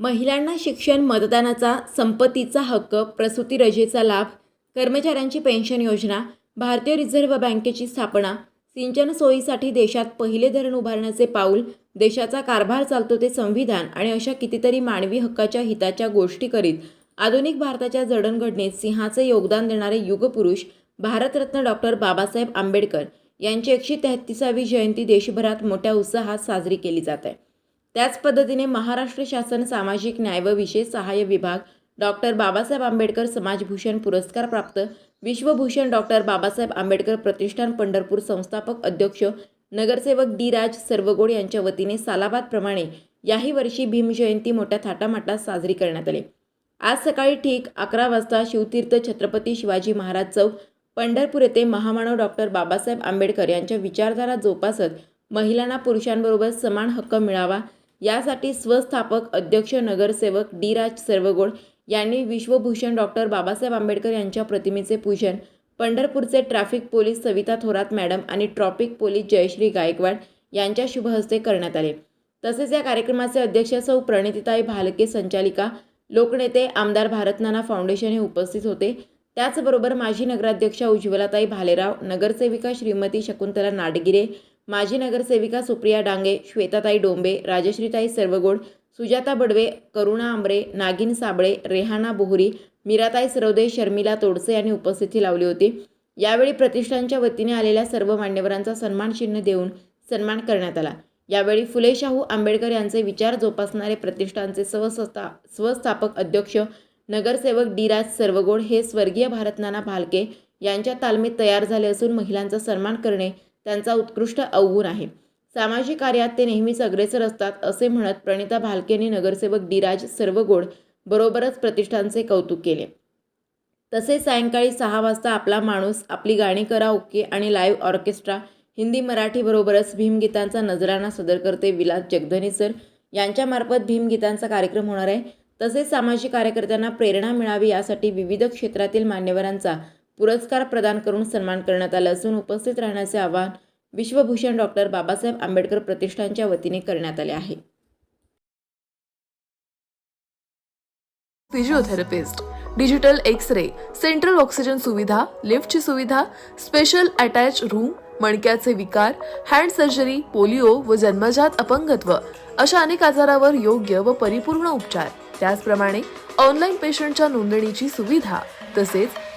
महिलांना शिक्षण मतदानाचा संपत्तीचा हक्क प्रसूती रजेचा लाभ कर्मचाऱ्यांची पेन्शन योजना भारतीय रिझर्व्ह बँकेची स्थापना सिंचन सोयीसाठी देशात पहिले धरण उभारण्याचे पाऊल देशाचा कारभार चालतो ते संविधान आणि अशा कितीतरी मानवी हक्काच्या हिताच्या गोष्टी करीत आधुनिक भारताच्या जडणघडणीत सिंहाचे योगदान देणारे युगपुरुष भारतरत्न डॉक्टर बाबासाहेब आंबेडकर यांची एकशे तेहतीसावी जयंती देशभरात मोठ्या उत्साहात साजरी केली जात आहे. त्याच पद्धतीने महाराष्ट्र शासन सामाजिक न्याय व विशेष सहाय्य विभाग डॉक्टर बाबासाहेब आंबेडकर समाजभूषण पुरस्कार प्राप्त विश्वभूषण डॉक्टर बाबासाहेब आंबेडकर प्रतिष्ठान पंढरपूर संस्थापक अध्यक्ष नगरसेवक डी. राज सर्वगोड यांच्या वतीने सालाबादप्रमाणे याही वर्षी भीमजयंती मोठ्या थाटामाटात साजरी करण्यात आली. आज सकाळी ठीक अकरा वाजता शिवतीर्थ छत्रपती शिवाजी महाराज चौक पंढरपूर येथे महामानव डॉक्टर बाबासाहेब आंबेडकर यांच्या विचारधारा जोपासत महिलांना पुरुषांबरोबर समान हक्क मिळावा यासाठी स्वस्थापक अध्यक्ष नगरसेवक डी. राज सर्वगोड यांनी विश्वभूषण डॉक्टर बाबासाहेब आंबेडकर यांच्या प्रतिमेचे पूजन पंढरपूरचे traffic police Savita Thorat madam आणि ट्रॉफिक पोलीस जयश्री गायकवाड यांच्या शुभहस्ते करण्यात आले. तसेच या कार्यक्रमाचे अध्यक्ष सौ. प्रणितीताई भालके संचालिका लोकनेते आमदार भारतनाना फाउंडेशन हे उपस्थित होते. त्याचबरोबर माजी नगराध्यक्षा उज्ज्वलाताई भालेराव नगरसेविका श्रीमती शकुंतला नाडगिरे माजी नगरसेविका सुप्रिया डांगे श्वेताताई डोंबे राजश्रीताई सर्वगोड सुजाता बडवे करुणा आंबरे नागिन साबळे रेहाना बोहरी मीराताई सरवदे शर्मिला तोडसे यांनी उपस्थिती लावली होती. यावेळी प्रतिष्ठानच्या वतीने आलेल्या सर्व मान्यवरांचा सन्मान चिन्ह देऊन सन्मान करण्यात आला. यावेळी फुले शाहू आंबेडकर यांचे विचार जोपासणारे प्रतिष्ठानचे स्वस्था स्वस्थापक अध्यक्ष नगरसेवक डी राज सर्वगोड हे स्वर्गीय भारतनाना भालके यांच्या तालमीत तयार झाले असून महिलांचा सन्मान करणे त्यांचा उत्कृष्ट अवगुण आहे. सामाजिक कार्यात ते नेहमीच अग्रेसर असतात असे म्हणत प्रणिता भालकेने नगरसेवक डिराज सर्वगोड बरोबरच प्रतिष्ठानचे कौतुक केले. तसेच सायंकाळी सहा वाजता आपला माणूस आपली गाणी करा ओके आणि लाईव्ह ऑर्केस्ट्रा हिंदी मराठी बरोबरच भीमगीतांचा नजराणा सदर करते विलास जगधने सर यांच्यामार्फत भीमगीतांचा कार्यक्रम होणार आहे. तसेच सामाजिक कार्यकर्त्यांना प्रेरणा मिळावी यासाठी विविध क्षेत्रातील मान्यवरांचा पुरस्कार प्रदान करून सन्मान करण्यात आला असून उपस्थित राहण्याचे आवाहन विश्वभूषण डॉक्टर बाबासाहेब आंबेडकर प्रतिष्ठानच्या वतीने करण्यात आले आहे. Physiotherapist digital X ray central oxygen सुविधा लिफ्टची सुविधा स्पेशल अटॅच रूम मणक्याचे विकार हँड सर्जरी पोलिओ व जन्मजात अपंगत्व अशा अनेक आजारावर योग्य व परिपूर्ण उपचार. त्याचप्रमाणे ऑनलाईन पेशंटच्या नोंदणीची सुविधा तसेच